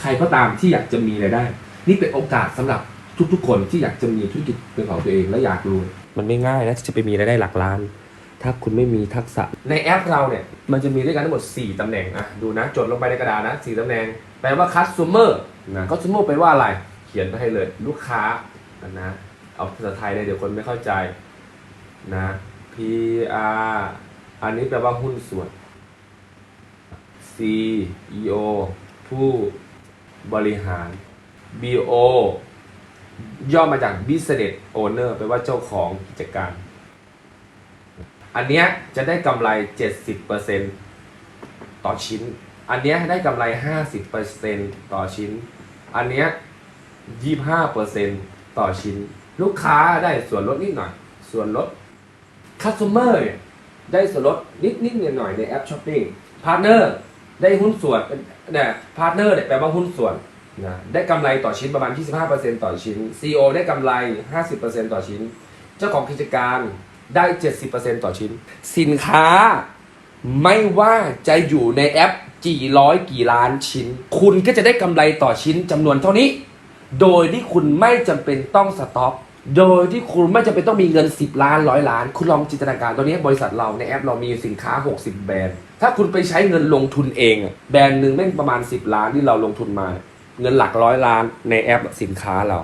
ใครก็ตามที่อยากจะมีรายได้ นี่เป็นโอกาสสำหรับทุกๆ คนที่อยากจะมีธุรกิจเป็นของตัวเองและอยากรวยมันไม่ง่ายนะที่จะไปมีรายได้หลักล้าน ถ้าคุณไม่มีทักษะ ในแอปเราเนี่ยมันจะมีด้วยกันทั้งหมด 4 ตำแหน่งอะดูนะ จดลงไปในกระดาษนะ 4 ตำแหน่ง แปลว่า customer นะ customer แปลว่าอะไร เขียนไปให้เลย ลูกค้านะเอาภาษาไทยเลยเดี๋ยวคนไม่เข้าใจนะ P R อันนี้แปลว่าหุ้นส่วน C E O ผู้ บริหาร B O ย่อมาจาก business owner แปลว่าเจ้าของกิจการ อันเนี้ยจะได้กำไร 70%ต่อชิ้น อันเนี้ยได้กำไร 50%ต่อชิ้น อันเนี้ย25%ต่อชิ้น ลูกค้าได้ส่วนลดนิดหน่อย ส่วนลด customer เนี่ยได้ส่วนลดนิดนิดหน่อยหน่อยๆในแอปช้อปปิ้ง partner ได้หุ้นส่วนเนี่ ย partner เนี่ยแปลว่าหุ้นส่วนนะได้กำไรต่อชิ้นประมาณ 25%ต่อชิ้น CEO ได้กำไร 50%ต่อชิ้น เจ้าของกิจการได้ 70%ต่อชิ้น สินค้าไม่ว่าจะอยู่ในแอปกี่ร้อยกี่ล้านชิ้น คุณก็จะได้กำไรต่อชิ้นจำนวนเท่านี้ โดยที่คุณไม่จำเป็นต้องสต็อกโดยที่คุณไม่จำเป็นต้องมีเงิน 10 ล้านร้อยล้าน คุณลองจินตนาการตอนนี้บริษัทเราในแอปเรามีสินค้า 60 แบรนด์ ถ้าคุณไปใช้เงินลงทุนเองอะแบรนด์หนึ่งแม่งประมาณ 10 ล้านที่เราลงทุนมา เงินหลักร้อยล้านในแอปสินค้าเรา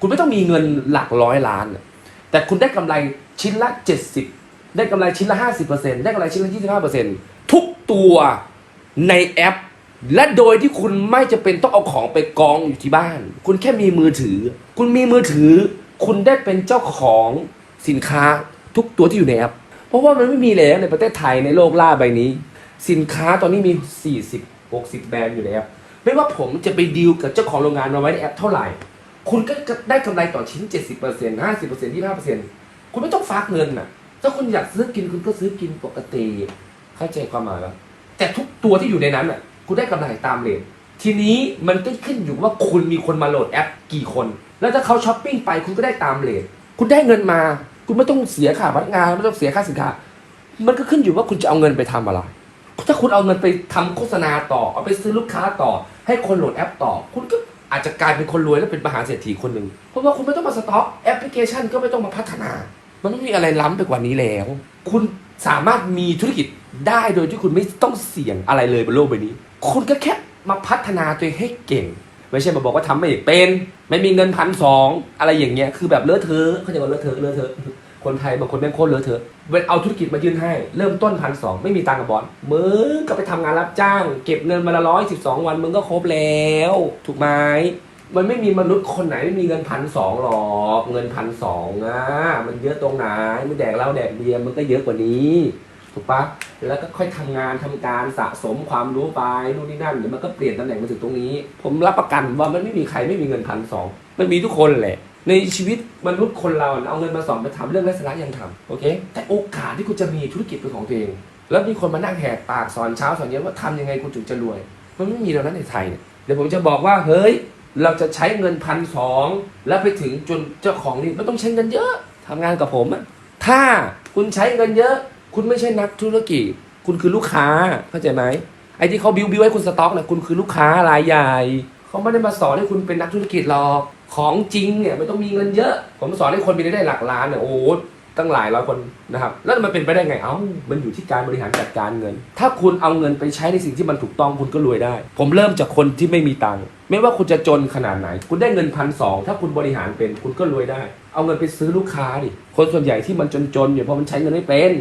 คุณไม่ต้องมีเงินหลักร้อยล้านอะแต่คุณได้กำไรชิ้นละ 70 ได้กำไรชิ้นละ 50%ได้กำไรชิ้นละ25%ทุกตัวในแอป และโดยที่คุณไม่จะเป็นต้องเอาของไปกองอยู่ที่บ้าน คุณแค่มีมือถือ คุณมีมือถือ คุณได้เป็นเจ้าของสินค้าทุกตัวที่อยู่ในแอป เพราะว่ามันไม่มีแล้วในประเทศไทยในโลกล่าใบนี้ สินค้าตอนนี้มี 40 60 แบรนด์อยู่ในแอปไม่ว่าผมจะไปดีลกับเจ้าของโรงงานมาไว้ในแอปเท่าไหร่ คุณก็ได้กำไรต่อชิ้น 70% 50% 25%คุณไม่ต้องฝากเงินน่ะ ถ้าคุณอยากซื้อกินคุณก็ซื้อกินปกติ เข้าใจความหมายแล้วแต่ทุกตัวที่อยู่ในนั้นน่ะ คุณได้กำไรตามเรททีนี้มันก็ขึ้นอยู่ว่าคุณมีคนมาโหลดแอปกี่คน แล้วถ้าเขาช้อปปิ้งไปคุณก็ได้ตามเรทคุณได้เงินมา คุณไม่ต้องเสียค่าพนักงานไม่ต้องเสียค่าสินค้า มันก็ขึ้นอยู่ว่าคุณจะเอาเงินไปทำอะไร ถ้าคุณเอาเงินไปทำโฆษณาต่อ เอาไปซื้อลูกค้าต่อ ให้คนโหลดแอปต่อ คุณก็อาจจะกลายเป็นคนรวยและเป็นมหาเศรษฐีคนหนึ่งเพราะว่าคุณไม่ต้องมาสต็อกแอปพลิเคชันก็ไม่ต้องมาพัฒนา มันไม่มีอะไรล้ำไปกว่านี้แล้ว คุณสามารถมีธุรกิจได้โดยที่คุณไม่ต้องเสี่ยงอะไรเลยบนโลกใบนี้ คุณก็แค่มาพัฒนาตัวเองให้เก่ง ไม่ใช่มาบอกว่าทำไม่เป็น ไม่มีเงินพันสองอะไรอย่างเงี้ยคือแบบเลอะเทอะเขาจะว่าเลอะเทอะเลอะเทอะ คนไทยบางคนแม่งโคตรเลอะเทอะเวลาเอาธุรกิจมายื่นให้ เริ่มต้นพันสองไม่มีตังค์กับบอลมึงก็ไปทำงานรับจ้าง เก็บเงินมาละร้อยสิบสองวันมึงก็ครบแล้ว ถูกไหมมันไม่มีมนุษย์คนไหนไม่มีเงินพันสองหรอกเงินพันสองอะมันเยอะตรงไหนมันแดกเหล้าแดกเบียร์มันก็เยอะกว่านี้ถูกปะแล้วก็ค่อยทำงานทำการสะสมความรู้ไปนู่นนี่นั่นเดี๋ยวมันก็เปลี่ยนตำแหน่งมาถึงตรงนี้ ผมรับประกันว่ามันไม่มีใครไม่มีเงินพันสองมันมีทุกคนแหละ ในชีวิตมนุษย์คนเราเอาเงินมาสอนไปทำเรื่องไร้สาระยังทำโอเค แต่โอกาสที่คุณจะมีธุรกิจเป็นของตัวเอง แล้วมีคนมานั่งแหกปากสอนเช้าสอนเย็นว่าทำยังไงคุณถึงจะรวย มันไม่มีแล้วนั้นในไทยเนี่ยเดี๋ยวผมจะบอกว่าเฮ้ย เราจะใช้เงินพันสองแล้วไปถึงจนเจ้าของนี่ไม่ต้องใช้เงินเยอะทำงานกับผมอะถ้าคุณใช้เงินเยอะ คุณไม่ใช่นักธุรกิจ คุณคือลูกค้าเข้าใจไหมไอ้ที่เขาบิวบิวให้คุณสต็อกเนี่ยคุณคือลูกค้ารายใหญ่เขาไม่ได้มาสอนให้คุณเป็นนักธุรกิจหรอก ของจริงเนี่ยไม่ต้องมีเงินเยอะ ผมสอนให้คนมีรายได้หลักล้านเนี่ยโอ้ตั้งหลายร้อยคนนะครับ แล้วมันเป็นไปได้ไงเอ้ามันอยู่ที่การบริหารจัดการเงิน ถ้าคุณเอาเงินไปใช้ในสิ่งที่มันถูกต้องคุณก็รวยได้ ผมเริ่มจากคนที่ไม่มีตังค์ไม่ว่าคุณจะจนขนาดไหน คุณได้เงินพันสองถ้าคุณบริหารเป็นคุณก็รวยได้ เอาเงินไปซื้อลูกค้าดิคนส่วนใหญ่ที่มันจนๆอยู่เพราะมันใช้เงินไม่เป็น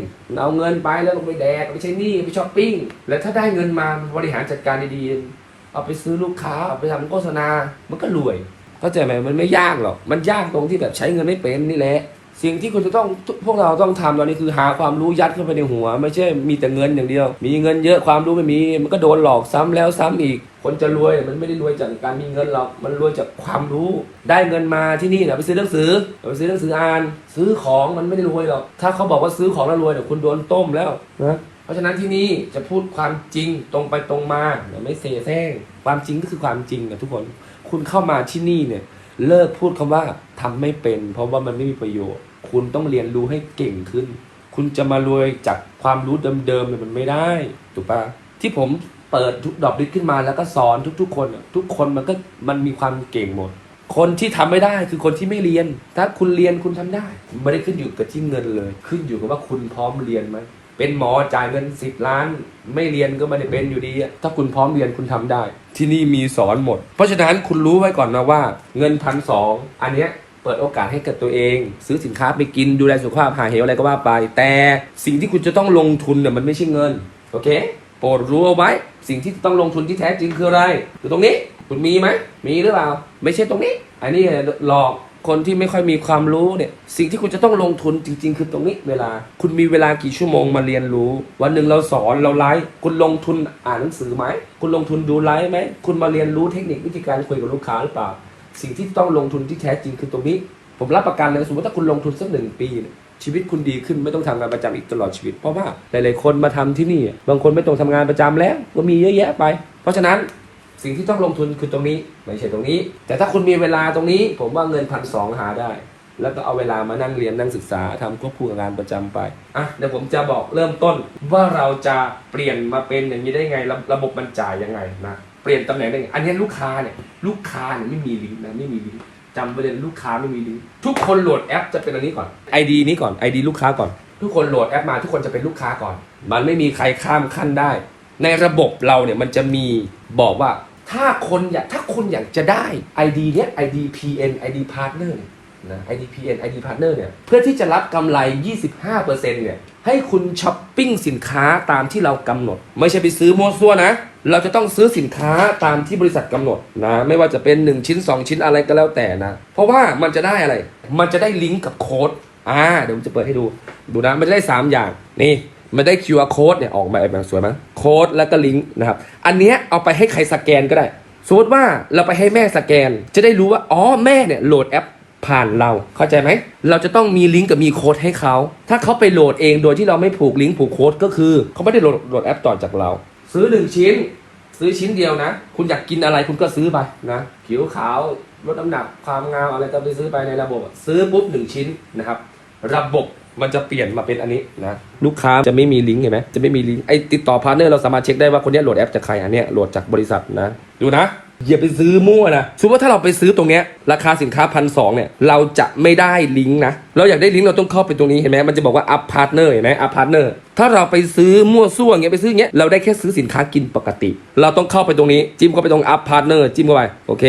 เอาเงินไปแล้วลงไปแดกไปใช้หนี้ไปช้อปปิ้งแล้วถ้าได้เงินมาบริหารจัดการดีๆเอาไปซื้อลูกค้าเอาไปทำโฆษณา มันก็รวย เข้าใจไหมมันไม่ยากหรอก มันยากตรงที่แบบใช้เงินไม่เป็นนี่แหละ สิ่งที่คุณจะต้องพวกเราต้องทำตอนนี้คือหาความรู้ยัดเข้าไปในหัว ไม่ใช่มีแต่เงินอย่างเดียว มีเงินเยอะความรู้ไม่มี มันก็โดนหลอกซ้ำแล้วซ้ำอีก คนจะรวยมันไม่ได้รวยจากการมีเงินหรอก มันรวยจากความรู้ ได้เงินมาที่นี่เนี่ยไปซื้อหนังสือไปซื้อหนังสืออ่าน ซื้อของมันไม่ได้รวยหรอก ถ้าเขาบอกว่าซื้อของแล้วรวยเนี่ยคุณโดนต้มแล้วนะ ราะฉะนั้นที่นี่จะพูดความจริงตรงไปตรงมาไม่เสแสร้งความจริงก็คือความจริงนะทุกคนคุณเข้ามาที่นี่เนี่ย เลิกพูดคำว่าทำไม่เป็น เพราะว่ามันไม่มีประโยชน์ คุณต้องเรียนรู้ให้เก่งขึ้น คุณจะมารวยจากความรู้เดิมๆเนี่ยมันไม่ได้ถูกปะที่ผมเปิดทุกดอกดิสขึ้นมาแล้วก็สอนทุกๆ คนทุกคนมันก็มันมีความเก่งหมด คนที่ทำไม่ได้คือคนที่ไม่เรียน ถ้าคุณเรียนคุณทำได้ไม่ได้ขึ้นอยู่กับที่เงินเลย ขึ้นอยู่กับว่าคุณพร้อมเรียนไหม เป็นหมอจ่ายเงินสิบล้าน ไม่เรียนก็ไม่ได้เป็นอยู่ดีถ้าคุณพร้อมเรียนคุณทำได้ ที่นี่มีสอนหมด เพราะฉะนั้นคุณรู้ไว้ก่อนนะว่า เงินพันสองอันเนี้ยเปิดโอกาสให้กับตัวเอง ซื้อสินค้าไปกินดูแลสุขภาพหาเหวอะไรก็ว่าไป แต่สิ่งที่คุณจะต้องลงทุนเนี่ยมันไม่ใช่เงินโอเคโปรดรู้เอาไว้สิ่งที่ต้องลงทุนที่แท้จริงคืออะไรคือตรงนี้คุณมีไหมมีหรือเปล่า ไม่ใช่ตรงนี้ อันนี้หลอก คนที่ไม่ค่อยมีความรู้เนี่ยสิ่งที่คุณจะต้องลงทุนจริง ๆ คือตรงนี้เวลา คุณมีเวลากี่ชั่วโมงมาเรียนรู้ วันหนึ่งเราสอนเราไลฟ์คุณลงทุนอ่านหนังสือไหมคุณลงทุนดูไลฟ์ไหมคุณมาเรียนรู้เทคนิควิธีการคุยกับลูกค้าหรือเปล่า สิ่งที่ต้องลงทุนที่แท้จริงคือตรงนี้ ผมรับประกันเลยสมมติถ้าคุณลงทุนสักหนึ่งปีเนี่ยชีวิตคุณดีขึ้นไม่ต้องทำงานประจำอีกตลอดชีวิต เพราะว่าหลาย ๆ คนมาทำที่นี่ บางคนไม่ต้องทำงานประจำแล้วก็มีเยอะแยะไป เพราะฉะนั้น สิ่งที่ต้องลงทุนคือตรงนี้ไม่ใช่ตรงนี้ แต่ถ้าคุณมีเวลาตรงนี้ ผมว่าเงินพันสองหาได้ แล้วก็เอาเวลามานั่งเรียนนั่งศึกษาทำควบคู่กับงานประจำไปอะเดี๋ยวผมจะบอกเริ่มต้นว่าเราจะเปลี่ยนมาเป็นอย่างนี้ได้ไงระระบบมันจ่ายยังไงนะเปลี่ยนตำแหน่งได้ไงอันนี้ลูกค้าเนี่ยลูกค้าเนี่ยไม่มีลิงก์นะไม่มีลิงก์จำประเด็นลูกค้าไม่มีลิงก์ทุกคนโหลดแอปจะเป็นอันนี้ก่อน ID นี้ก่อน ID ลูกค้าก่อน ทุกคนโหลดแอปมาทุกคนจะเป็นลูกค้าก่อน มันไม่มีใครข้ามขั้นได้ ในระบบเราเนี่ยมันจะมีบอกว่า ถ้าคนอยากถ้าคนอยากจะได้ ID เนี้ย ID PN ID Partner เนี่ยนะ ID PN ID Partner เนี่ยเพื่อที่จะรับกำไร 25%เนี่ยให้คุณช้อปปิ้งสินค้าตามที่เรากำหนด ไม่ใช่ไปซื้อมั่วซั่วนะ เราจะต้องซื้อสินค้าตามที่บริษัทกำหนดนะไม่ว่าจะเป็น 1 ชิ้น 2 ชิ้นอะไรก็แล้วแต่นะ เพราะว่ามันจะได้อะไร มันจะได้ลิงก์กับโค้ดอ่าเดี๋ยวผมจะเปิดให้ดูดูนะมันจะได้ 3 อย่างนี่ มันได้ QR code เนี่ยออกมาแบบสวยมั้ยโค้ดแล้วก็ลิงก์นะครับ อันเนี้ยเอาไปให้ใครสแกนก็ได้ สมมติว่าเราไปให้แม่สแกน จะได้รู้ว่าอ๋อแม่เนี่ยโหลดแอปผ่านเราเข้าใจไหม เราจะต้องมีลิงก์กับมีโค้ดให้เขา ถ้าเขาไปโหลดเองโดยที่เราไม่ผูกลิงก์ผูกโค้ดก็คือเขาไม่ได้โหลดโหลดแอปต่อจากเรา ซื้อหนึ่งชิ้น ซื้อชิ้นเดียวนะ คุณอยากกินอะไรคุณก็ซื้อไปนะผิวขาวลดน้ำหนักความงามอะไรก็ไปซื้อไปในระบบ ซื้อปุ๊บหนึ่งชิ้นนะครับ ระบบ มันจะเปลี่ยนมาเป็นอันนี้นะลูกค้าจะไม่มีลิงก์เห็นไหมจะไม่มีลิงก์ไอ้ติดต่อพาร์ทเนอร์เราสามารถเช็คได้ว่าคนเนี้ยโหลดแอปจากใครอันเนี้ยโหลดจากบริษัทนะ ดูนะอย่าไปซื้อมั่วนะสมมติว่าถ้าเราไปซื้อตรงเนี้ยราคาสินค้าพันสองเนี่ยเราจะไม่ได้ลิงก์นะ เราอยากได้ลิงก์เราต้องเข้าไปตรงนี้เห็นไหมมันจะบอกว่า up partner เห็นไหม up partner ถ้าเราไปซื้อมั่วซั่วอย่างเงี้ยไปซื้ออย่างเงี้ยเราได้แค่ซื้อสินค้ากินปกติ เราต้องเข้าไปตรงนี้จิ้มเข้าไปตรง up partner จิ้มเข้าไปโอเค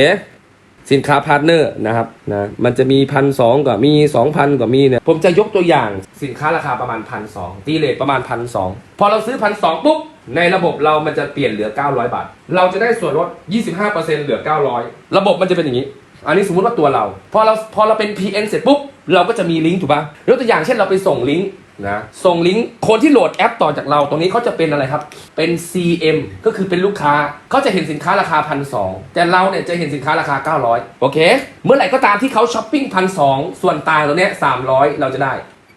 สินค้าพาร์ทเนอร์นะครับนะมันจะมีพันสองก็มีสองพันก็มีเนี่ยผมจะยกตัวอย่างสินค้าราคาประมาณพันสองตีเลทประมาณพันสองพอเราซื้อพันสองปุ๊บ ในระบบเรามันจะเปลี่ยนเหลือ 900 บาท เราจะได้ส่วนลด 25%เหลือ 900 ระบบมันจะเป็นอย่างนี้ อันนี้สมมติว่าตัวเรา พอเราพอเราเป็น PN เสร็จปุ๊บเราก็จะมีลิงก์ถูกป่ะยกตัวอย่างเช่นเราไปส่งลิงก์ นะส่งลิงก์คนที่โหลดแอปต่อจากเรา ตรงนี้เขาจะเป็นอะไรครับ เป็น CM ก็คือเป็นลูกค้าเขาจะเห็นสินค้าราคาพันสองแต่เราเนี่ยจะเห็นสินค้าราคา 900 โอเค เมื่อไหร่ก็ตามที่เขาช้อปปิ้งพันสองส่วนต่างตรงเนี้ย300เราจะได้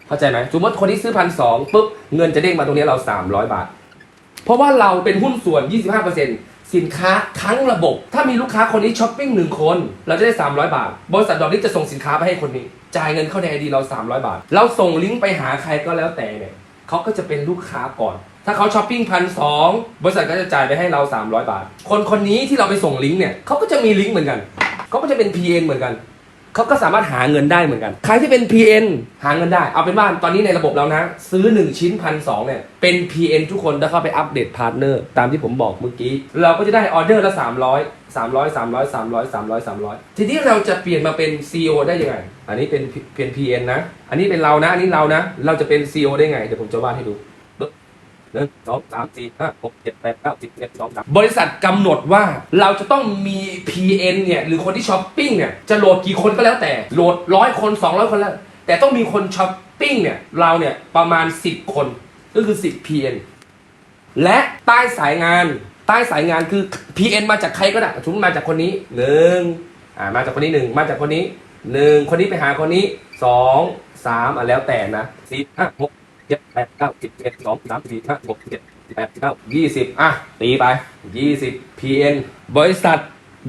เข้าใจไหมสมมติคนที่ซื้อพันสองปุ๊บเงินจะเด้งมาตรงนี้เรา 300 บาท เพราะว่าเราเป็นหุ้นส่วน 25% สินค้าทั้งระบบ ถ้ามีลูกค้าคนนี้ช้อปปิ้งหนึ่งคน เราจะได้ 300 บาท บริษัทดอกนี้จะส่งสินค้าไปให้คนนี้ จ่ายเงินเข้าในไอดีเรา 300 บาท เราส่งลิงก์ไปหาใครก็แล้วแต่เนี่ยเขาก็จะเป็นลูกค้าก่อน ถ้าเขาช้อปปิ้งพันสองบริษัทก็จะจ่ายไปให้เรา 300 บาท คนคนนี้ที่เราไปส่งลิงก์เนี่ยเขาก็จะมีลิงก์เหมือนกันเขาก็จะเป็น PN เหมือนกัน เขาก็สามารถหาเงินได้เหมือนกัน ใครที่เป็น PN หาเงินได้ เอาเป็นว่าตอนนี้ในระบบเรานะ ซื้อ 1 ชิ้นพันสเนี่ย เป็น PN ทุกคนแล้วเข้าไปอัปเดตพาร์ทเนอร์ตามที่ผมบอกเมื่อกี้ เราก็จะได้ออเดอร์ละ 300 300 300 300 300 300 ทีนี้เราจะเปลี่ยนมาเป็น CEO ได้ยังไง อันนี้เป็นเป็น PN นะ อันนี้เป็นเรานะ อันนี้เรานะ เราจะเป็น CEO ได้ไง เดี๋ยวผมจะวาดให้ดู หนึ่งสองสามสี่ห้าหกเจ็ดแปดเก้าสิบเอ็ดสองสามบริษัทกำหนดว่าเราจะต้องมี PN เนี่ยหรือคนที่ช้อปปิ้งเนี่ยจะโหลดกี่คนก็แล้วแต่โหลดร้อยคน200 คนแล้ว แต่ต้องมีคนช้อปปิ้งเนี่ยเราเนี่ยประมาณ 10 คนก็คือ 10 PN และใต้สายงานใต้สายงานคือ PN มาจากใครก็ได้สมมมาจากคนนี้หนึ่งอ่ามาจากคนนี้หนึ่งมาจากคนนี้หนึ่งคนนี้ไปหาคนนี้สองสามอะแล้วแต่นะสี่ห้าหก เจ็ดแปดเก้าสิบเอ็ดสองสามสี่ห้าหกเจ็ดแปดเก้ายี่สิบอะ ตีไปยี่สิบ PN บริษัท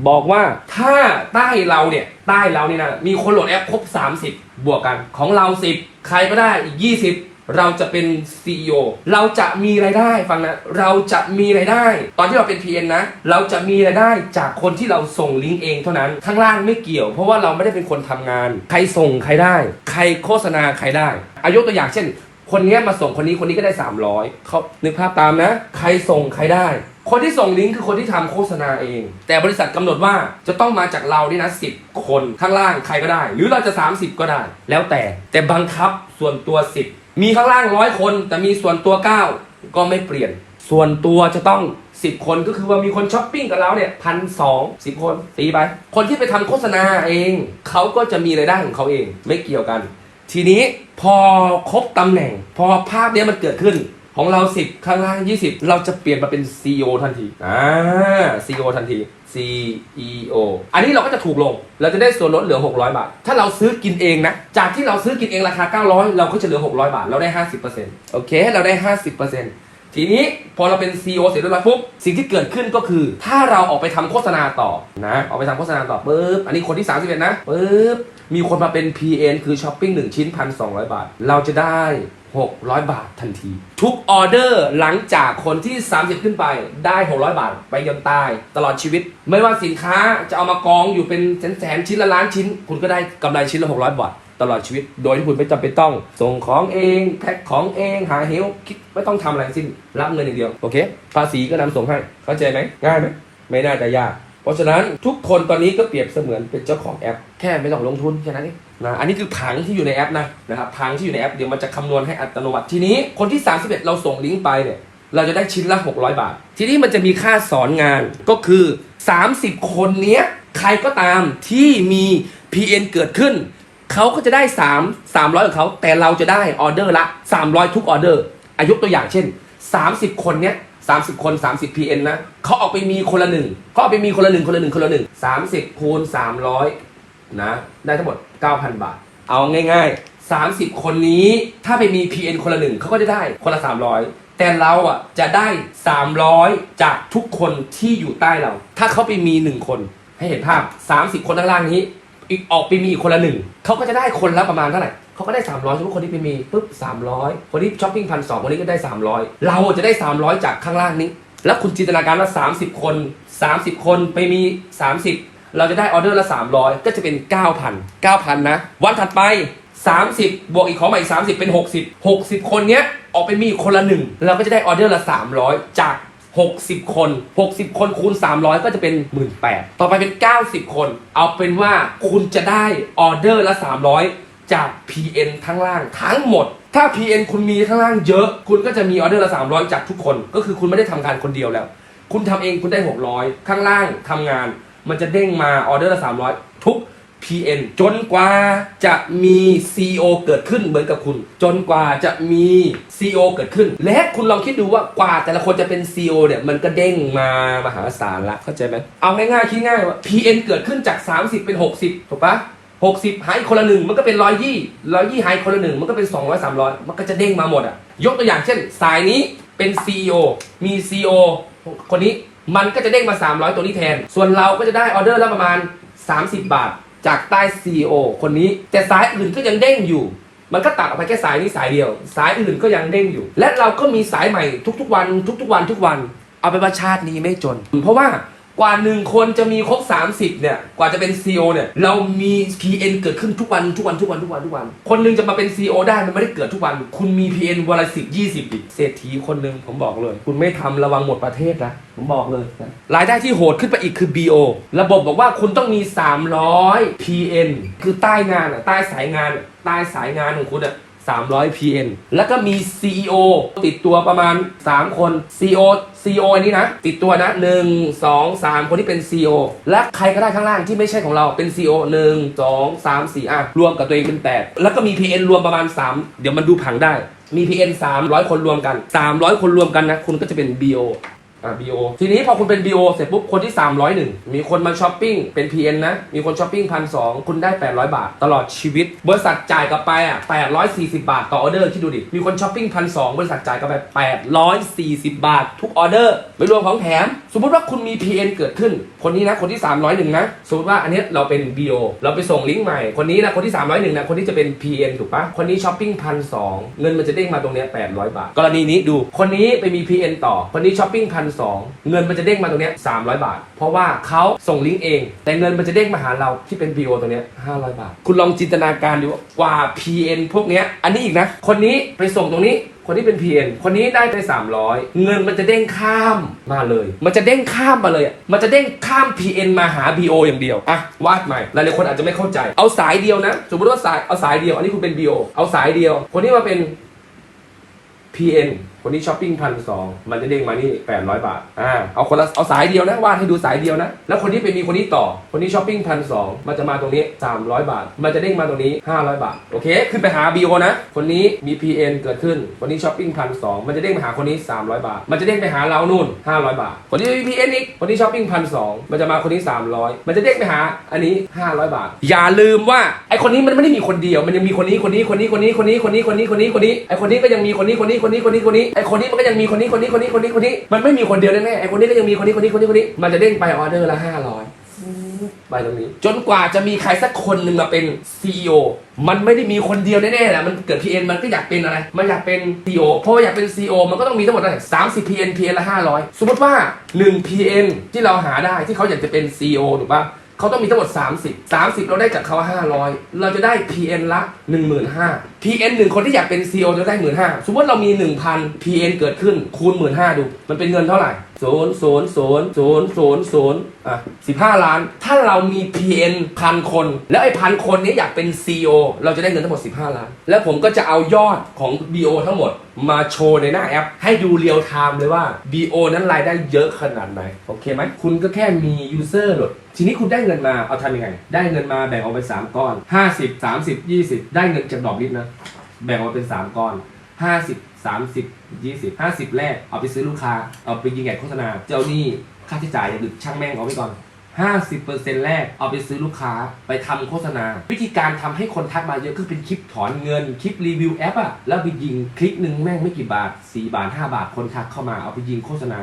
บอกว่าถ้าใต้เราเนี่ย ใต้เรานี่นะ มีคนโหลดแอปครบ 30 บวกกันของเรา 10 ใครก็ได้อีก 20 เราจะเป็น CEO เราจะมีรายได้ฟังนะ เราจะมีรายได้ ตอนที่เราเป็น PN นะ เราจะมีรายได้จากคนที่เราส่งลิงก์เองเท่านั้น ข้างล่างไม่เกี่ยว เพราะว่าเราไม่ได้เป็นคนทำงาน ใครส่งใครได้ ใครโฆษณาใครได้อายกตัวอย่างเช่น คนเนี้ยมาส่งคนนี้คนนี้ก็ได้ 300เขานึกภาพตามนะ ใครส่งใครได้ คนที่ส่งลิงก์คือคนที่ทำโฆษณาเอง แต่บริษัทกำหนดว่าจะต้องมาจากเรานี่นะสิคนข้างล่างใครก็ได้ หรือเราจะ 30 ก็ได้ แล้วแต่แต่บังคับส่วนตัว 10 มีข้างล่างร้อยคน แต่มีส่วนตัว 9 ก็ไม่เปลี่ยน ส่วนตัวจะต้อง 10 คนก็คือว่ามีคนช้อปปิ้งกับเราเนี่ยพันสองสิบคนตีไป คนที่ไปทำโฆษณาเอง เขาก็จะมีรายได้ของเขาเองไม่เกี่ยวกัน ทีนี้พอครบตำแหน่ง พอภาพเนี้ยมันเกิดขึ้นของเรา 10 ข้างล่าง 20 เราจะเปลี่ยนมาเป็น CEO ทันที อ่า CEO ทันที CEO อันนี้เราก็จะถูกลง เราจะได้ส่วนลดเหลือ 600 บาท ถ้าเราซื้อกินเองนะ จากที่เราซื้อกินเองราคา 900 เราก็จะเหลือ 600 บาท เราได้ 50%โอเค เราได้ 50%ทีนี้พอเราเป็น CEO เสร็จเรียบร้อยปุ๊บ สิ่งที่เกิดขึ้นก็คือ ถ้าเราออกไปทำโฆษณาต่อนะ ออกไปทำโฆษณาต่อปุ๊บ อันนี้คนที่ 31 นะปุ๊บ มีคนมาเป็น PN คือช้อปปิ้ง1 ชิ้น 1,200 บาท เราจะได้ 600 บาททันที ทุกออเดอร์หลังจากคนที่ 30 ขึ้นไปได้ 600 บาท ไปยนตายตลอดชีวิต ไม่ว่าสินค้าจะเอามากองอยู่เป็นแสนแสนชิ้นละล้านชิ้น คุณก็ได้กำไรชิ้นละ 600 บาทตลอดชีวิต โดยที่คุณไม่จำเป็นต้อง ส่งของเองแพ็คของเองหาเฮลคิดไม่ต้องทำอะไรสิ้น รับเงินอย่างเดียว โอเค ภาษีก็นำส่งให้ เข้าใจไหมง่ายไหมไม่น่าจะยาก ราะฉะนั้นทุกคนตอนนี้ก็เปรียบเสมือนเป็นเจ้าของแอป แค่ไม่ต้องลงทุนแค่นั้นเองนะอันนี้คือผังที่อยู่ในแอปนะนะครับผังที่อยู่ในแอปเดี๋ยวมันจะคำนวณให้อัตโนมัติทีนี้คนที่ 31 เราส่งลิงก์ไปเนี่ยเราจะได้ชิ้นละ 600 บาท ทีนี้มันจะมีค่าสอนงานก็คือ 30 คนเนี้ยใครก็ตามที่มี PN เกิดขึ้น เขาก็จะได้ 3 300ของเขาแต่เราจะได้ออเดอร์ละ 300 ทุกออเดอร์อายุตัวอย่างเช่น 30 คนเนี้ย 30 คน 30 PN นะเขาออกไปมีคนละหนึ่งเขาออกไปมีคนละหนึ่งคนละหนึ่งคนละหนึ่ง30คูณ300นะได้ทั้งหมด 9,000 บาท เอาง่ายๆ 30 คนนี้ถ้าไปมี PN คนละหนึ่งเขาก็จะได้คนละ 300 แต่เราอะจะได้ 300 จากทุกคนที่อยู่ใต้เรา ถ้าเขาไปมี 1 คนให้เห็นภาพ 30 คนข้างล่างนี้ อีกออกไปมีอีกคนละหนึ่งเขาก็จะได้คนละประมาณเท่าไหร่ เขาก็ได้ 300สมมติคนที่ไปมีปุ๊บ300 คนที่ช้อปปิ้งพันสองคนนี้ก็ได้ 300 เราจะได้ 300 จากข้างล่างนี้ แล้วคุณจินตนาการว่า 30 คน 30 คนไปมี 30 เราจะได้ออเดอร์ละ 300 ก็จะเป็น 9,000 9,000 นะ วันถัดไป 30 บวกอีกของใหม่30 เป็น 60 60 คนเนี้ยออกไปมีคนละหนึ่งเราก็จะได้ออเดอร์ละ 300 จาก60 คน 60 คนคูณ 300 ก็จะเป็น 18,000 ต่อไปเป็น 90 คน เอาเป็นว่าคุณจะได้ออเดอร์ละ 300 จาก PN ทั้งล่างทั้งหมด ถ้า PN คุณมีข้างล่างเยอะ คุณก็จะมีออเดอร์ละ 300 จากทุกคน ก็คือคุณไม่ได้ทำงานคนเดียวแล้ว คุณทำเองคุณได้ 600 ข้างล่างทำงาน มันจะเด้งมาออเดอร์ละ 300 ทุก PN จนกว่าจะมี CEO เกิดขึ้นเหมือนกับคุณ จนกว่าจะมี CEO เกิดขึ้น และคุณลองคิดดูว่ากว่าแต่ละคนจะเป็น CEO เนี่ย มันก็เด้งมามหาศาลละเข้าใจไหมเอาง่ายๆคิดง่ายว่า PN เกิดขึ้นจาก 30 เป็น 60 ถูกปะ 60หายคนละหนึ่งมันก็เป็นร้อยยี่ร้อยยี่หายคนละหนึ่งมันก็เป็น200 300มันก็จะเด้งมาหมดอะยกตัวอย่างเช่น สายนี้เป็น CEO มี CEO คนนี้มันก็จะเด้งมา 300 ตัวนี้แทน ส่วนเราก็จะได้ออเดอร์ละประมาณ 30 บาท จากใต้ CEO คนนี้ แต่สายอื่นก็ยังเด้งอยู่ มันก็ตัดออกไปแค่สายนี้สายเดียว สายอื่นก็ยังเด้งอยู่ และเราก็มีสายใหม่ทุกๆวัน ทุกๆวันทุกวัน เอาไปนว่าชาตินี้ไม่จน เพราะว่า กว่าหนึ่งคนจะมีครบ 30 เนี่ย กว่าจะเป็น CEO เนี่ย เรามี PN เกิดขึ้นทุกวันทุกวันทุกวันทุกวันทุกวัน คนหนึงจะมาเป็น CEO ได้มันไม่ได้เกิดทุกวัน คุณมี PN วันละสิบยี่สิบอีกเศรษฐีคนหนึ่งผมบอกเลย คุณไม่ทำระวังหมดประเทศนะผมบอกเลยนะรายได้ที่โหดขึ้นไปอีกคือ BO ระบบบอกว่าคุณต้องมี 300 PN คือใต้งานอะใต้สายงานอะใต้สายงานของคุณอะ 300 PN แล้วก็มี CEO ติดตัวประมาณ 3 คน CEO CEO อันนี้นะ ติดตัวนะ 1 2 3 คนที่เป็น CEO และใครก็ได้ข้างล่างที่ไม่ใช่ของเราเป็น CEO 1 2 3 4อะรวมกับตัวเองเป็น 8 แล้วก็มี PN รวมประมาณ 3 เดี๋ยวมันดูผังได้มี PN 300 คนรวมกัน 300 คนรวมกันนะ คุณก็จะเป็น BO อ่า BO ทีนี้พอคุณเป็น BO เสร็จปุ๊บคนที่ 301 มีคนมาช้อปปิ้งเป็น PN นะ มีคนช้อปปิ้งพันสคุณได้ 800 บาท ตลอดชีวิต บริษัทจ่ายกลับไปอะ840 บาท ต่อออเดอร์คิดดูดิ มีคนช้อปปิ้งพันสบริษัทจ่ายกลับไป 840 บาท ทุกออเดอร์ไม่รวมของแถม สมมติว่าคุณมี PN เกิดขึ้น คนนี้นะคนที่ 301 นะ สมมติว่าอันนี้เราเป็น BO เราไปส่งลิงก์ใหม่ คนนี้นะคนที่ 301นะคนที่จะเป็น PN ถูกปะคนนี้ช้อปปิ้งพันสเงินมันจะเด้งมาตรงเนี้ย800 บาท กรณีนี้ดูคนนี้ไปมี PN ต่อคนนี้ช้อปปิ้งพันสเงินมันจะเด้งมาตรงเนี้ย300 บาท เพราะว่าเขาส่งลิงก์เอง แต่เงินมันจะเด้งมาหาเราที่เป็น BO ตรงเนี้ย500 บาท คุณลองจินตนาการดูกว่า PN พวกเนี้ยอันนี้อีกนะ คนนี้ไปส่งตรงนี้คนที่เป็น PN คนนี้ได้ไป 300 เงินมันจะเด้งข้ามมาเลย มันจะเด้งข้ามมาเลย มันจะเด้งข้าม PN มาหา BO อย่างเดียว อะ วาดใหม่ หลายๆคนอาจจะไม่เข้าใจ เอาสายเดียวนะ สมมติว่าสาย เอาสายเดียว อันนี้คุณเป็น BO เอาสายเดียว คนที่มาเป็น PN คนนี้ช้อปปิ้งพันสองมันจะเด้งมานี่800บาทอ่าเอาคนละเอาสายเดียวนะวาดให้ดูสายเดียวนะ แล้วคนที่ไปมีคนนี้ต่อ คนนี้ช้อปปิ้งพันสองมันจะมาตรงนี้300บาท มันจะเด้งมาตรงนี้500บาท โอเค ขึ้นไปหา BO นะ คนนี้มี PN เกิดขึ้น คนนี้ช้อปปิ้งพันสองมันจะเด้งไปหาคนนี้300บาท มันจะเด้งไปหาเรานู่น500บาท คนที่มี PN อีก คนที่ช้อปปิ้งพันสองมันจะมาคนนี้300มันจะเด้งไปหาอันนี้500บาท อย่าลืมว่าไอคนนี้มันไม่ได้มีคนเดียว มันยังมีคนนี้คนนี้คนนี้คนนี้คนนี้คนนี้คนนี้คนนี้คนนี้ไอคนนี้ก็ยังมีคนนี้คนนี้คนนี้คนนี้คนนี้ไอคนนี้มันก็ยังมีคนนี้คนนี้คนนี้คนนี้คนนี้ มันไม่มีคนเดียวแน่ๆไอคนนี้ก็ยังมีคนนี้คนนี้คนนี้คนนี้ มันจะเด้งไปออเดอร์ละ500ไปตรงนี้ จนกว่าจะมีใครสักคนหนึ่งมาเป็น CEO มันไม่ได้มีคนเดียวแน่ๆแหละมันเกิด PN มันก็อยากเป็นอะไร มันอยากเป็น CEO เพราะว่าอยากเป็น CEO มันก็ต้องมีทั้งหมดเท่าไหร่30 PN PN ละ500สมมติว่า 1 PN ที่เราหาได้ที่เขาอยากจะเป็น CEO ถูกปะ เขาต้องมีทั้งหมด 30 30 เราได้จากเขา500 เราจะได้ PN ละ 15,000 PN หนึ่งคนที่อยากเป็น CEO จะได้ 15,000 สมมติเรามี 1,000 PN เกิดขึ้นคูณ 15,000 ดู มันเป็นเงินเท่าไหร่ ศูนย์ศูนย์ศูนย์ศูนย์ศูนย์ศูนย์อะสิบห้าล้าน ถ้าเรามี PN พันคน แล้วไอ้พันคนนี้อยากเป็น CEO เราจะได้เงินทั้งหมด 15 ล้าน แล้วผมก็จะเอายอดของ BO ทั้งหมด มาโชว์ในหน้าแอป ให้ดูเรียลไทม์เลยว่า BO นั้นรายได้เยอะขนาดไหน โอเคไหม คุณก็แค่มี user โหลดทีนี้คุณได้เงินมาเอาทำยังไง ได้เงินมาแบ่งออกเป็น 3 ก้อน 50 30 20 ได้เงินจากดอกลิฟนะ แบ่งออกเป็น 3 ก้อน 50 30 20 50 แรก เอาไปซื้อลูกค้า เอาไปยิงแอดโฆษณา เจ้านี้ค่าใช้จ่ายอย่าดึกช่างแม่งเอาไว้ก่อน 50%แรกเอาไปซื้อลูกค้าไปทำโฆษณา วิธีการทำให้คนทักมาเยอะคือเป็นคลิปถอนเงิน คลิปรีวิวแอปอะแล้วไปยิงคลิกหนึ่งแม่งไม่กี่บาท 4 บาท 5 บาทคนทักเข้ามาเอาไปยิงโฆษณา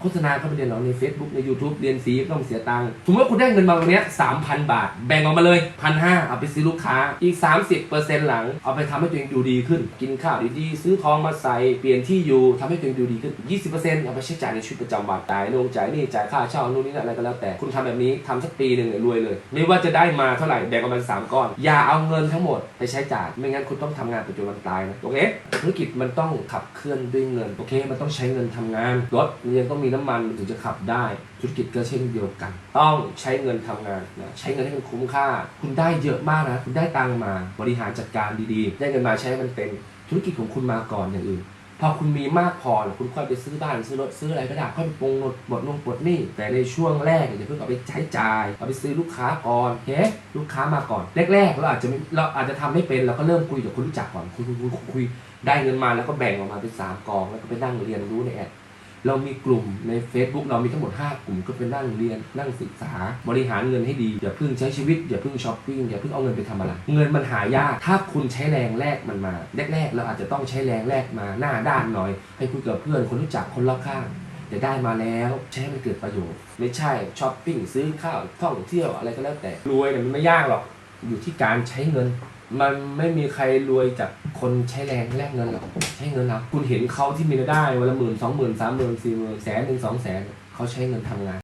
โฆษณาก็ไปเรียนเอาใน Facebook ใน YouTube เรียนฟรีไม่ต้องเสียตังค์สมมติว่าคุณได้เงินมาวันนี้ย3,000บาท แบ่งออกมาเลย1,500เอาไปซื้อลูกค้าอีก 30%หลัง เอาไปทำให้ตัวเองดูดีขึ้น กินข้าวดีๆ ซื้อทองมาใส่เปลี่ยนที่อยู่ทำให้ตัวเองดูดีขึ้น 20%เอาไปใช้จ่ายในชีวิตประจำวันจ่ายนงจ่ายนี่จ่ายค่าเช่านู่นนี่อะไรก็แล้วแต่คุณทำแบบนี้ทำสักปีหนึ่งรวยเลย ไม่ว่าจะได้มาเท่าไหร่แบ่งออกมาสามก้อน อย่าเอาเงินทั้งหมดไปใช้จ่ายไม่งั้นคุณต้องทำงานไปจนวันตายนะโอเคธุรกิจมันต้องขับเคลื่อนด้วยเงินโอเค มันต้องใช้เงินทำงานรถยังต้องมีมันมันถึงจะขับได้ธุรกิจก็เช่นเดียวกัน ต้องใช้เงินทำงานนะใช้เงินให้มันคุ้มค่า คุณได้เยอะมากนะคุณได้ตังมาบริหารจัดการดีๆ ได้เงินมาใช้มันเป็นธุรกิจของคุณมาก่อนอย่างอื่นพอคุณมีมากพอแล้วคุณค่อยไปซื้อบ้านซื้อรถซื้ออะไรก็ได้ค่อยไปปรงหมดบทนงบทหนี่แต่ในช่วงแรกเนี่ยอย่าเพิ่งเอาไปใช้จ่ายเอาไปซื้อลูกค้าก่อนโอเคลูกค้ามาก่อนแรกๆเราอาจจะเราอาจจะทำไม่เป็นเราก็เริ่มคุยกับคนรู้จักก่อนคุยคุยคุยคุยได้เงินมาแล้วก็แบ่งออกมาเป็นสามกองแล้วก็ไปนั่งเรียนรู้ในแอด เรามีกลุ่มใน Facebook เรามีทั้งหมด 5 กลุ่มก็ไปนั่งเรียนนั่งศึกษา บริหารเงินให้ดี อย่าเพิ่งใช้ชีวิต อย่าเพิ่งช้อปปิ้งอย่าเพิ่งเอาเงินไปทำอะไร เงินมันหายาก ถ้าคุณใช้แรงแรกมันมา แรกๆ เราอาจจะต้องใช้แรงแรกมาหน้าด้านหน่อย ให้คุยกับเพื่อนคนรู้จักคนรอบข้างแต่ได้มาแล้วใช้ให้มันเกิดประโยชน์ ไม่ใช่ช้อปปิ้งซื้อข้าวท่องเที่ยวอะไรก็แล้วแต่รวยเนี่ยมันไม่ยากหรอกอยู่ที่การใช้เงิน มันไม่มีใครรวยจากคนใช้แรงแลกเงินหรอกใช้เงินนะคุณเห็นเขาที่มีรายได้วันละหมื่นสองหมื่นสามหมื่นสี่หมื่นแสนหนึ่งสองแสนเขาใช้เงินทำงาน